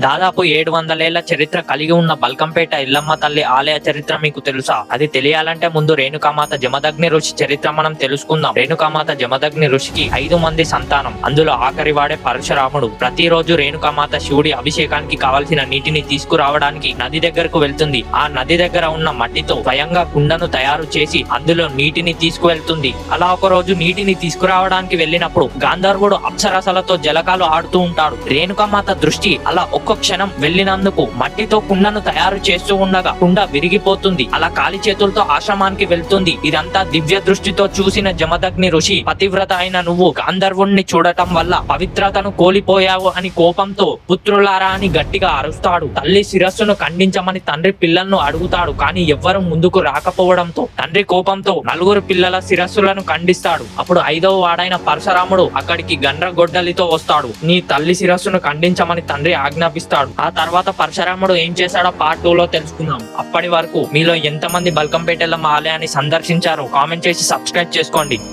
దాదాపు ఏడు వందలేళ్ళ చరిత్ర కలిగి ఉన్న బల్కంపేట ఇల్లమ్మ తల్లి ఆలయ చరిత్ర మీకు తెలుసా? అది తెలియాలంటే ముందు రేణుకామాత జమదగ్ని ఋషి చరిత్ర మనం తెలుసుకుందాం. రేణుకామాత జమదగ్ని ఋషికి ఐదు మంది సంతానం. అందులో ఆఖరి వాడే పరశురాముడు. ప్రతిరోజు రేణుకామాత శివుడి అభిషేకానికి కావలసిన నీటిని తీసుకురావడానికి నది దగ్గరకు వెళ్తుంది. ఆ నది దగ్గర ఉన్న మట్టితో స్వయంగా కుండను తయారు చేసి అందులో నీటిని తీసుకువెళ్తుంది. అలా ఒక రోజు నీటిని తీసుకురావడానికి వెళ్ళినప్పుడు గాంధర్వుడు అప్సరసలతో జలకాలు ఆడుతూ ఉంటాడు. రేణుకామాత దృష్టి అలా ఒక్క క్షణం వెళ్ళినందుకు మట్టితో కుండను తయారు చేస్తూ ఉండగా కుండ విరిగిపోతుంది. అలా కాలి చేతులతో ఆశ్రమానికి వెళ్తుంది. ఇదంతా దివ్య దృష్టితో చూసిన జమదగ్ని ఋషి పతివ్రత అయిన నువ్వు గాంధర్వుణ్ణి చూడటం వల్ల పవిత్రతను కోల్పోయావు అని కోపంతో పుత్రులారా అని గట్టిగా అరుస్తాడు. తల్లి శిరస్సును ఖండించమని తండ్రి పిల్లలను అడుగుతాడు. కానీ ఎవ్వరు ముందుకు రాకపోవడంతో తండ్రి కోపంతో నలుగురు పిల్లల శిరస్సులను ఖండిస్తాడు. అప్పుడు ఐదవ వాడైన పరశురాముడు అక్కడికి గండ్రగొడ్డలితో వస్తాడు. నీ తల్లి శిరస్సును ఖండించమని తండ్రి చూపిస్తాడు. ఆ తర్వాత పరశురాముడు ఏం చేశాడో పార్ట్ టూ లో తెలుసుకుందాం. అప్పటి వరకు మీలో ఎంతమంది బల్కంపేటలో మా ఆలయాన్ని సందర్శించారో కామెంట్ చేసి సబ్స్క్రైబ్ చేసుకోండి.